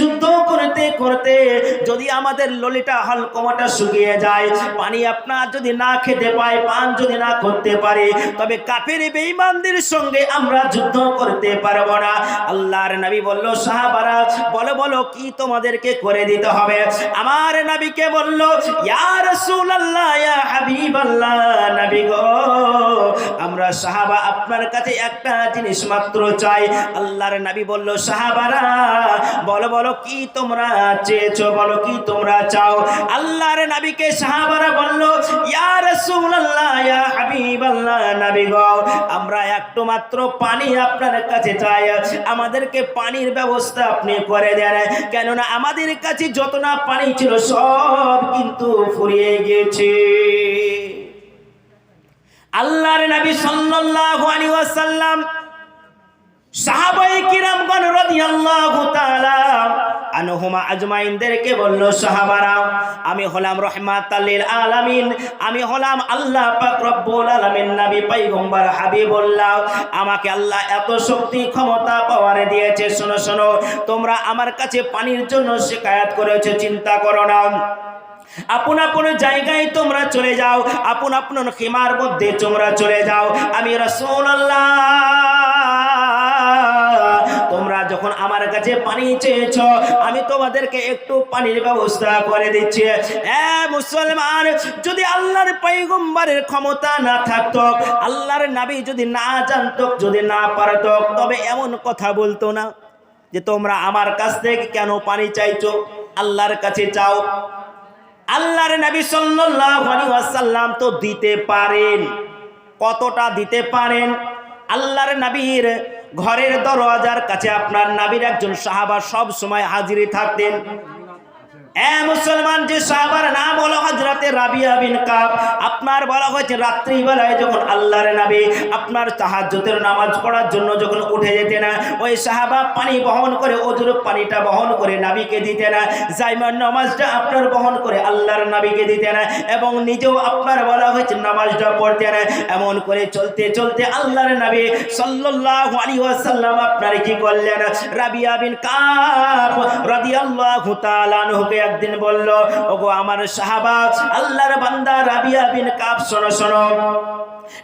যুদ্ধ করতে করতে যদি আমাদের ললিটা হলকমাটা শুকিয়ে যায়, পানি আপনার যদি না খেতে পায়, পান যদি না করতে পারে, তবে কাফের বেঈমানদের সঙ্গে আমরা যুদ্ধ করতে পারব না। আল্লাহর নবী বলল, সাহাবারা, বলো বলো, কি তোমাদেরকে করে দিতে হবে? আমার নবীকে বলল, ইয়া রাসূলুল্লাহ, ইয়া হাবিবাল্লাহ, নবী গো, আমরা সাহাবা, আপনার কাছে একটা জিনিস মাত্র চাই। আল্লাহর নবী বলল, সাহাবারা, বলো বলো, কি তোমরা চেয়েছো, বলো কি তোমরা চাও? আল্লাহর নবীকে সাহাবারা বলল, ইয়া রাসূলুল্লাহ, ইয়া হাবিবাল্লাহ, নবী গো, আমরা একটু মাত্র পানি আপনার কাছে চাই। আমাদেরকে পানির ব্যবস্থা আপনি করে দেন। কেননা আমাদের কাছে যত না পানি ছিল, সব কিন্তু ফুরিয়ে গিয়েছে। আল্লাহর নবী সাল্লাল্লাহু আলাইহি ওয়াসাল্লাম সাহাবায়ে কিরামগণ রাদিয়াল্লাহু তাআলা আনহুমা আজমাইনদেরকে বলল, সাহাবারা, আমি হলাম রহমাতাল লিল আলামিন, আমি হলাম আল্লাহ পাক রব্বুল আলামিন, নবী পয়গম্বর হাবিবুল্লাহ। আমাকে আল্লাহ এত শক্তি, ক্ষমতা পাওয়ারে দিয়েছে। শোনো শোনো, তোমরা আমার কাছে পানির জন্য শিকায়াত করেছ, চিন্তা করো না। আপন আপন জায়গায় তোমরা চলে যাও, আপন আপন খিমার মধ্যে তোমরা চলে যাও। আমি রাসূলুল্লাহ তোমরা যখন আমার কাছে পানি চেয়েছ, আমি তোমাদেরকে একটু পানির ব্যবস্থা করে দিচ্ছি। মুসলমান, যদি আল্লাহর পয়গম্বরের ক্ষমতা না থাকতো, আল্লাহর নাবি যদি না জানতো, যদি না পারতো, তবে এমন কথা বলতো না যে তোমরা আমার কাছ থেকে কেন পানি চাইছো? আল্লাহর কাছে চাও। আল্লাহর নবী সাল্লাল্লাহু আলাইহি ওয়াসাল্লাম তো দিতে পারেন। কতটা দিতে পারেন? আল্লাহর নবীর ঘরের দরওয়াজার কাছে আপনার নাবির একজন সাহাবা সব সময় হাজিরে থাকতেন। এ মুসলমান, যে সাহাবার নাম হলো হজরতে রাবিয়া বিন কাব, আপনার বলা হয়েছে রাত্রিবেলায় যখন আল্লাহর নবী আপনার তাহাজ্জুদের নামাজ পড়ার জন্য যখন উঠে যেতেন ওই সাহাবা পানি বহন করে ওজুর পানিটা বহন করে নাবিকে দিতেন জাইমার নামাজটা আপনার বহন করে আল্লাহর নবীকে দিতেন এবং নিজেও আপনার বলা হয়েছে নামাজটা পড়তেন এমন করে চলতে চলতে আল্লাহর নবী সাল্লাল্লাহু আলাইহি ওয়াসাল্লাম আপনার কি করলেন? রাবিয়া বিন কাব রাদিয়াল্লাহু তাআলা আনহুকে একদিন বলল, ওগো আমার সাহাবা, আল্লাহর বান্দা রাবিয়া বিন কাব, শোনো শোনো।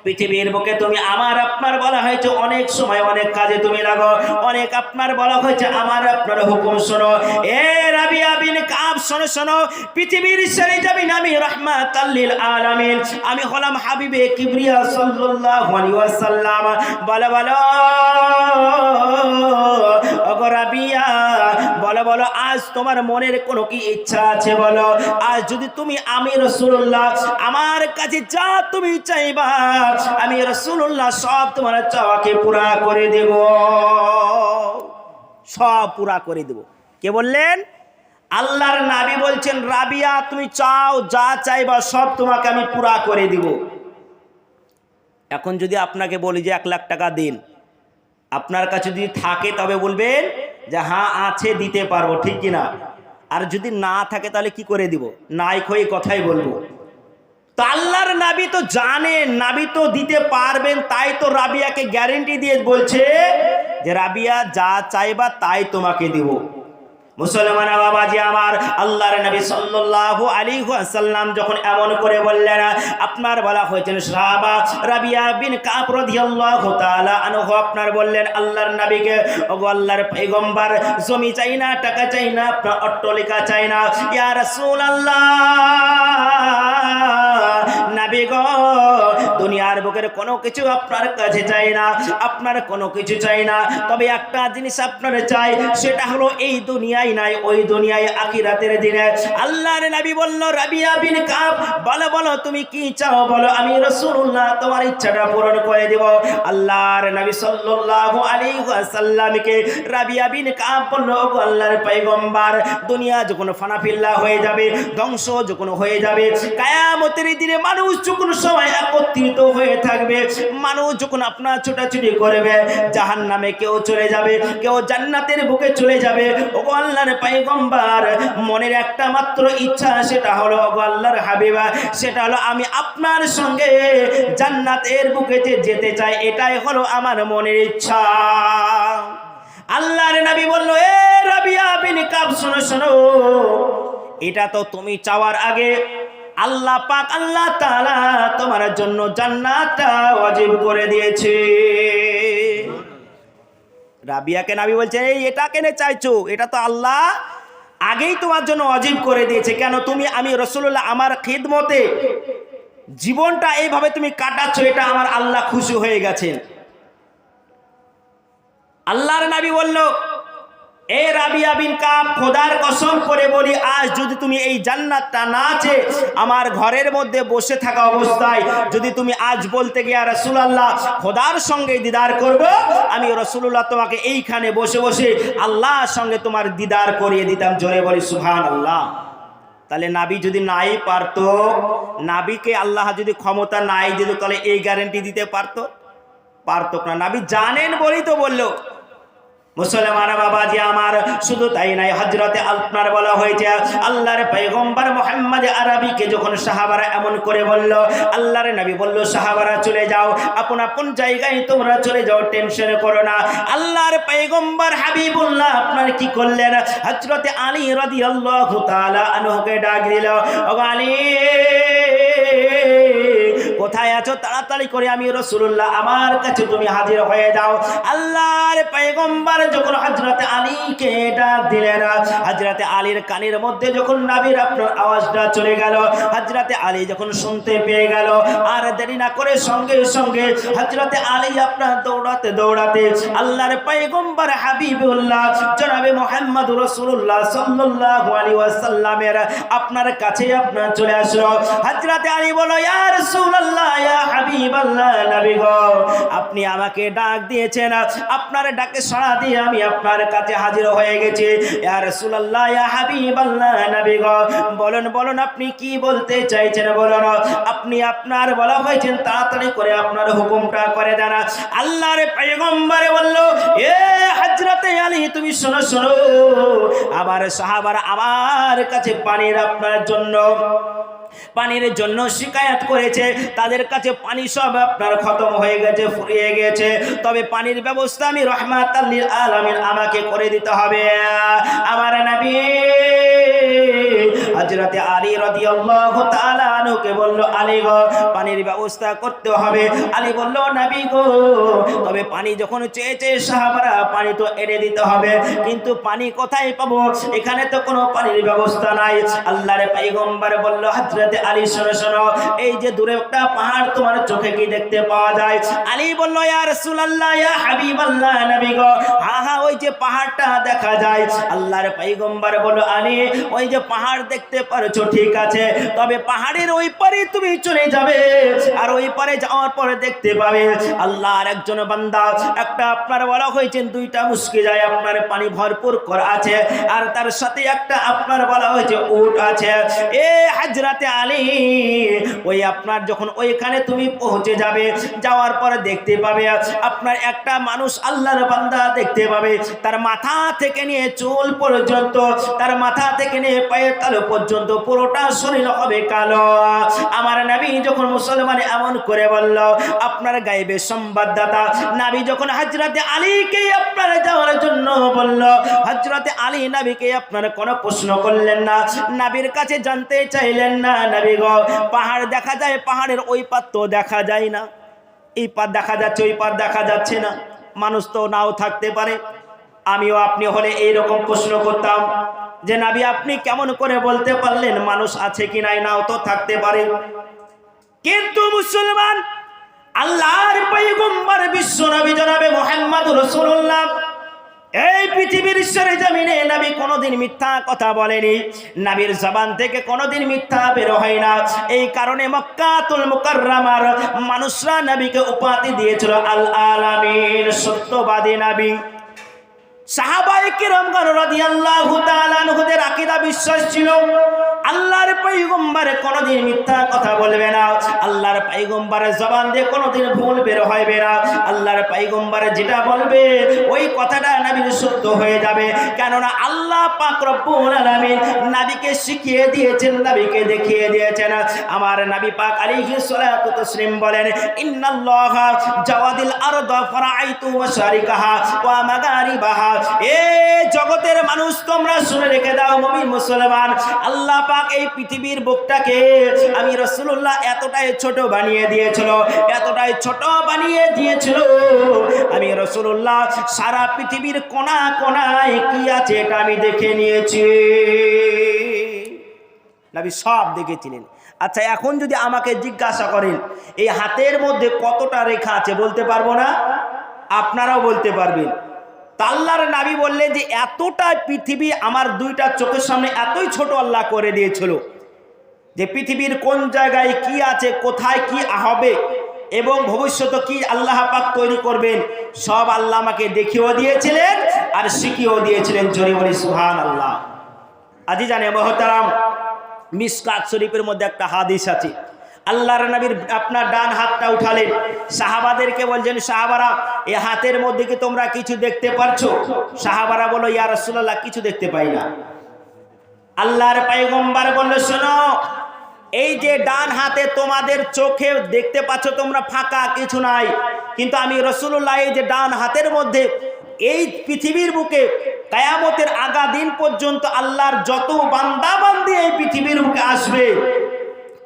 পৃথিবীর বুকে তুমি আমার আপনার বলা হয়েছে, অনেক সময় অনেক কাজে তুমি লাগো। অনেক আপনার বলা হয়েছে, আমার আপনার হুকুম শোনো। এ রাবিয়া বিন কাব, শোনো শোনো। পৃথিবীর সেরে যাবি আমি রহমাতাল্লিল আলামিন। আমি হলাম হাবিবে কিবরিয়া সাল্লাল্লাহু আলাইহি ওয়াসাল্লাম। বলো বলো। ওগো রাবিয়া বলো বলো, আজ তোমার মনের কোনো কি ইচ্ছা আছে বলো? আজ যদি তুমি, আমি রসুল্লাহ আমার কাছে যা তুমি চাইবা, আমি রসুল্লাহ সব তোমার চাওয়াকে পুরা করে দেব। সব পুরা করে দেব। কে বললেন? আল্লাহর নাবি বলছেন, রাবিয়া, তুমি চাও, যা চাইবা সব তোমাকে আমি পুরা করে দিব। এখন যদি আপনাকে বলি যে এক লাখ টাকা দিন, আপনার কাছে যদি থাকে তবে বলবেন যে হ্যাঁ আছে, দিতে পারব, ঠিক কিনা? আর যদি না থাকে, তাহলে কি করে দিব? নাই খই কথাই বলব। তাল্লার নাবি তো জানে, নাবি তো দিতে পারবেন, তাই তো রাবিয়াকে গ্যারেন্টি দিয়ে বলছে যে, রাবিয়া, যা চাইবা, তাই তোমাকে দিব। মুসলমান বাবাজি আমার, আল্লাহর নবী সাল্লাল্লাহু আলাইহি ওয়াসাল্লাম যখন এমন করে বললেন, আপনার বলা হয়েছেন সাহাবা রাবিয়া বিন কাব রাদিয়াল্লাহু তাআলা আনহু, আপনার বললেন, আল্লাহর নবীকে, ওগো আল্লাহর পয়গম্বর, জমি চাই না, টাকা চাই না, আপনার অট্টালিকা চাই না। ইয়া রাসূলুল্লাহ, নবী গো দুনিয়ার বুকের কোনো কিছু আপনার কাছে চাই না, আপনার কোনো কিছু চাই না। তবে একটা জিনিস আপনার চাই, সেটা হলো এই দুনিয়ায় নাই, ওই দুনিয়ায় আখিরাতের দিনে। আল্লাহর নবী বলল, রাবিয়া বিন কাব, বলো বলো, তুমি কি চাও? বলো, আমি রাসূলুল্লাহ, তোমার ইচ্ছাটা পূরণ করে দেব। আল্লাহর নবী সাল্লাল্লাহু আলাইহি ওয়াসাল্লামকে রাবিয়া বিন কাব বলল, ওগো আল্লাহর পয়গম্বর, দুনিয়া যখন ফানাফিল্লা হয়ে যাবে, ধ্বংস যখন হয়ে যাবে, কায়ামতের দিনে মানুষ যখন সবাই একত্রিত হয়ে থাকবে। মানুষ যখন আপনার ছোটাছুটি করবে জাহান নামে কেউ চলে যাবে, কেউ জান্নাতের বুকে চলে যাবে। ওগো আল্লাহর পাইগম্বার, মনের একটা মাত্র ইচ্ছা, সেটা হলো ওগো আল্লাহর হাবিবা। সেটা হলো আমি আপনার সঙ্গে জান্নাতের বুকে যে যেতে চাই, এটাই হলো আমার মনের ইচ্ছা। আল্লাহর নবী বলল, এ রাবিয়া বিন কাব, শোনো শোনো। এটা তো তুমি চাওয়ার আগে আল্লাহ পাক আল্লাহ তাআলা তোমার জন্য জান্নাতটা ওয়াজিব করে দিয়েছে। রাবিয়াকে নাবি বলছে, এই, এটা কেনে চাইছো? এটা তো আল্লাহ আগেই তোমার জন্য অজীব করে দিয়েছে। কেন তুমি, আমি রসুল্লাহ আমার খিদমতে জীবনটা এইভাবে তুমি কাটাচ্ছ, এটা আমার আল্লাহ খুশি হয়ে গেছেন। আল্লাহর নাবি বলল এ রাবিয়া বিন কাপ খোদার কসম করে বলি, আজ যদি তুমি এই জান্নাতটা না আছে আমার ঘরের মধ্যে বসে থাকা অবস্থায় যদি তুমি আজ বলতে গিয়া রসুলাল্লাহ, খোদার সঙ্গে দিদার করব, আমি রসুল্লাহ তোমাকে এইখানে বসে বসে আল্লাহর সঙ্গে তোমার দিদার করিয়ে দিতাম। জোরে বলি সুহান আল্লাহ তাহলে নাবি যদি নাই পারতো, নাবিকে আল্লাহ যদি ক্ষমতা নাই দিত, তাহলে এই গ্যারেন্টি দিতে পারতো? পারতো না। নাবি জানেন বলেই তো বলল। মুসলমান বাবাজি আমার, শুধু তাই নাই হজরতে আপনার বলা হয়েছে, আল্লাহর পৈগম্বর মোহাম্মদ আরবিকে যখন সাহাবারা এমন করে বলল, আল্লাহর নবী বলল, সাহাবারা চলে যাও, আপন আপন জায়গায় তোমরা চলে যাও, টেনশন করো না। আল্লাহর পৈগম্বর হাবিবুল্লাহ আপনার কি করলেন? হজরতে আলী রাদিয়াল্লাহু তাআলা আনহুকে ডাক দিল আলী আছো তাড়াতাড়ি করে আমি রসুল্লাহ আমার কাছে তুমি হাজির হয়ে যাও। আল্লাহর পয়গম্বর যখন হজরতে আলীকে ডাক দিলেন হজরতে আলীর কানের মধ্যে যখন নাবির আপনার আওয়াজটা চলে গেল হজরতে আলী যখন শুনতে পেয়ে গেল, আর দেরি না করে সঙ্গে সঙ্গে হজরতে আলী আপনার দৌড়াতে দৌড়াতে আল্লাহর পয়গম্বর হাবিবুল্লাহ জনাবে মোহাম্মদ রসুল্লাহ সাল্লাল্লাহু আলাইহি ওয়াসাল্লামের আপনার কাছে আপনার চলে আসলো। হজরতে আলী বলো ইয়া রাসূলুল্লাহ, ইয়া গো, আপনি আমাকে ডাক দিয়েছেন, আপনার ডাকে সাড়া দিয়ে আমি আপনার কাছে হাজির হয়ে গেছি। ইয়া বলুন বলুন, আপনি কি বলতে চাইছেন, বলুন। আপনি আপনার বলা হয়েছেন তাড়াতাড়ি করে আপনার হুকুমটা করে দেন। আল্লাহর পয়গম্বরে বলল, এ হজরতে আলী, তুমি শোনো শোনো, আমার সাহাবার আমার কাছে পানির আপনার জন্য পানির জন্য শিকায়ত করেছে। তাদের কাছে পানি সব আপনার খতম হয়ে গেছে, ফুরিয়ে গেছে। তবে পানির ব্যবস্থা আমি রহমাত আলমিন আমাকে করে দিতে হবে। আমার নবী হযরতে আলী রাদিয়াল্লাহু তাআলা আনহুকে বলল, আলী গো, পানির ব্যবস্থা করতে হবে। আলী বলল, নবী গো, তবে পানি যখন চেয়ে চেয়ে সাহাবারা পানি তো এনে দিতে হবে, কিন্তু পানি কোথায় পাবো? এখানে তো কোনো পানির ব্যবস্থা নাই। আল্লাহর পয়গম্বর বলল, হযরতে আলী, শোনো শোনো, এই যে দূরে একটা পাহাড়, তোমার চোখে কি দেখতে পাওয়া যায়? আলী বলল, ইয়া রাসূলুল্লাহ, ইয়া হাবিবাল্লাহ, নবী গো হ্যাঁ হ্যাঁ ওই যে পাহাড়টা দেখা যায়। আল্লাহর পয়গম্বর বলল, আলী, ওই যে পাহাড় দেখতে পারছ, ঠিক আছে? তবে পাহাড়ের ওই পারে তুমি চলে যাবে আর ওই পারে যাওয়ার পরে দেখতে পাবে আল্লাহর একজন বান্দা, একটা আপনার বলা হয়েছে দুইটা মুস্কি যায়, আপনার পানি ভরপুর করা আছে আর তার সাথে একটা আপনার বলা হয়েছে, উট আছে। এ হাজরাতে আলী, ওই আপনার যখন ওইখানে তুমি পৌঁছে যাবে, যাওয়ার পরে দেখতে পাবে আপনার একটা মানুষ আল্লাহর বান্দা দেখতে পাবে। তার মাথা থেকে নিয়ে চুল পর্যন্ত, তার মাথা থেকে নিয়ে পায়ের তালু পর্যন্ত পুরোটা শরীর হবে কালো। আমার নবী যখন মুসলমান এমন করে বলল, আপনার গাইবে সংবাদদাতা। নাবি যখন হজরতে আলীকে আপনার যাওয়ার জন্য বলল হজরতে আলী নাবিকে আপনার কোনো প্রশ্ন করলেন না। নাবির কাছে জানতে চাইলেন না নাবি গ। পাহাড় দেখা যায়, পাহাড়ের ওই পার তো দেখা যায় না। এই পার দেখা যাচ্ছে, ওই পার দেখা যাচ্ছে না। মানুষ তো নাও থাকতে পারে। আমিও আপনি হলে এইরকম প্রশ্ন করতাম। যে নাবি, আপনি কেমন করে বলতে পারলেন মানুষ আছে কি নাই, নাও তো থাকতে পারে। কিন্তু মুসলমান, আল্লাহর পয়গম্বর বিশ্ব নবী জনাবে মোহাম্মদ রসুল্লাহ এই পৃথিবীর ঈশ্বরে জমিনে নবী কোনোদিন মিথ্যা কথা বলেনি। নবীর জবান থেকে কোনোদিন মিথ্যা বের হয় না। এই কারণে মক্কাতুল মুকাররামার মানুষরা নবীকে উপাধি দিয়েছিল আল আলামিন সত্যবাদী নবী। সাহাবায়ে কিরামগণ রাদিয়াল্লাহু তাআলা আনহুদের আকীদা বিশ্বাস ছিল। আল্লাহর পৈগম্বরে কোনোদিন মিথ্যা কথা বলবে না। আল্লাহর পৈগম্বরের জবান দিয়ে কোনোদিন ভুল বের হইবে না। আল্লাহর পৈগম্বরে যেটা বলবে, ওই কথাটা নবীর সত্য হয়ে যাবে। কেননা আল্লাহ পাক রব্বুল আলামিন নবীকে শিখিয়ে দিয়েছেন, নবীকে দেখিয়ে দিয়েছেন। আমার নবী পাক আলাইহিস সালাতু তাসলিম বলেন, ইন্নাল্লাহা জাওয়াদিল আরদ ফারাআইতু মাশারিকাহা ওয়া মাগারিবাহা। এ জগতের মানুষ তোমরা শুনে রেখে দাও, মুমিন মুসলমান। আল্লাহ পাক এই পৃথিবীর বুকটাকে আমি রাসূলুল্লাহ এতটাই ছোট বানিয়ে দিয়েছিল, এতটাই ছোট বানিয়ে দিয়েছিল। আমি রাসূলুল্লাহ সারা পৃথিবীর কোনা কোনায় কি আছে এটা আমি দেখে নিয়েছি। নবী সব দেখেছিলেন। আচ্ছা এখন যদি আমাকে জিজ্ঞাসা করেন, এই হাতের মধ্যে কতটা রেখা আছে বলতে পারব না? আপনারাও বলতে পারবেন। তাল্লার নাবি বললেন যে, এতটা পৃথিবী আমার দুইটা চোখের সামনে এতই ছোট আল্লাহ করে দিয়েছিল যে, পৃথিবীর কোন জায়গায় কি আছে, কোথায় কি হবে এবং ভবিষ্যতে কি আল্লাহ পাক তৈরি করবেন, সব আল্লাহ আমাকে দেখিয়েও দিয়েছিলেন আর শিখিয়েও দিয়েছিলেন জোরে বলি সুহান আল্লাহ আজি জানে মহতারাম মিসকাত শরীফের মধ্যে একটা হাদিস আছে। আল্লাহর নবীর আপনার ডান হাতটা উঠালেন। সাহাবাদেরকে বলছেন, সাহাবারা, এ হাতের মধ্যে কি তোমরা কিছু দেখতে পারছ সাহাবারা বলো ইয়া রসুল্লাহ কিছু দেখতে পাই না। আল্লাহর পায়গম্বার বলল, শোনো, এই যে ডান হাতে তোমাদের চোখে দেখতে পাচ্ছ তোমরা ফাঁকা, কিছু নাই। কিন্তু আমি রসুল্লাহ এই যে ডান হাতের মধ্যে, এই পৃথিবীর বুকে কায়ামতের আগা দিন পর্যন্ত আল্লাহর যত বান্দা বান্দি এই পৃথিবীর বুকে আসবে।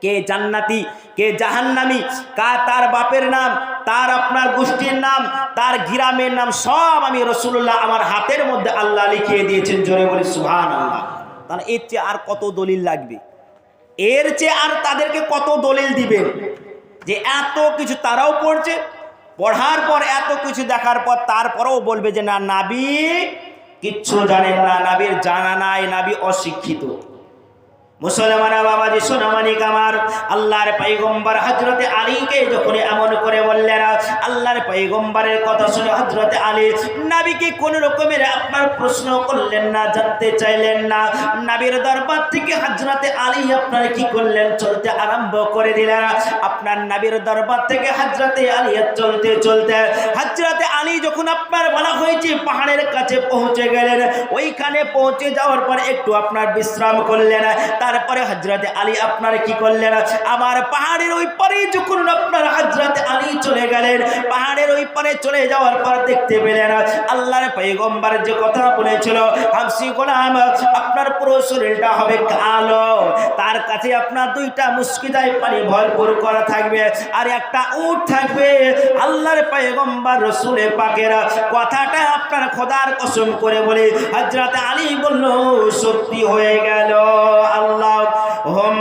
কে জান্নাতি, কে জাহান্নামি, কা তার বাপের নাম, তার আপনার গোষ্ঠীর নাম, তার গ্রামের নাম, সব আমি রসুল্লাহ আমার হাতের মধ্যে আল্লাহ লিখিয়ে দিয়েছেন, জোরে বলি সুহান আল্লাহ তাহলে এর চেয়ে আর কত দলিল লাগবে? এর চেয়ে আর তাদেরকে কত দলিল দিবেন? যে এত কিছু তারাও পড়ছে, পড়ার পর এত কিছু দেখার পর তারপরেও বলবে যে, না, নাবি, কিচ্ছু জানেন না, নাবির জানা নাই, নাবি অশিক্ষিত। মুসলমানা বাবাজি, সোনামানিক আমার, আল্লাহর পাইগম্বর হজরতে আলীকে যখন এমন করে বললেন, আল্লাহর পাইগম্বরের কথা শুনে হজরতে আলী নাবিকে কোন রকমের আপনার প্রশ্ন করলেন না, জানতে চাইলেন না? নাবির দরবার থেকে হজরতে আলী আপনার কি করলেন? চলতে আরম্ভ করে দিলেন। আপনার নাবির দরবার থেকে হজরতে আলী চলতে চলতে হজরতে আলী যখন আপনার বলা হয়েছে, পাহাড়ের কাছে পৌঁছে গেলেন। ওইখানে পৌঁছে যাওয়ার পর একটু আপনার বিশ্রাম করলেন। তারপরে হজরতে আলী আপনার কি করলেন? আমার পাহাড়ের ওই পারে যখন আপনার হজরতে আলী চলে গেলেন, পাহাড়ের ওই পরে চলে যাওয়ার পর দেখতে পেলেন, আল্লাহর পৈগম্বর যে কথা বলেছিল, হামসি গোলাম, আপনার পুরো শরীরটা হবে কালো। তার কাছে আপনার দুইটা মুস্কিদায় পানি ভরপুর করা থাকবে, আর একটা উট থাকবে। আল্লাহর পৈগম্বর রসুলে পাকেরা কথাটা আপনার খোদার কসম করে বলে। হজরত আলী বলল, সত্যি হয়ে গেল। আল্লাহ, হোম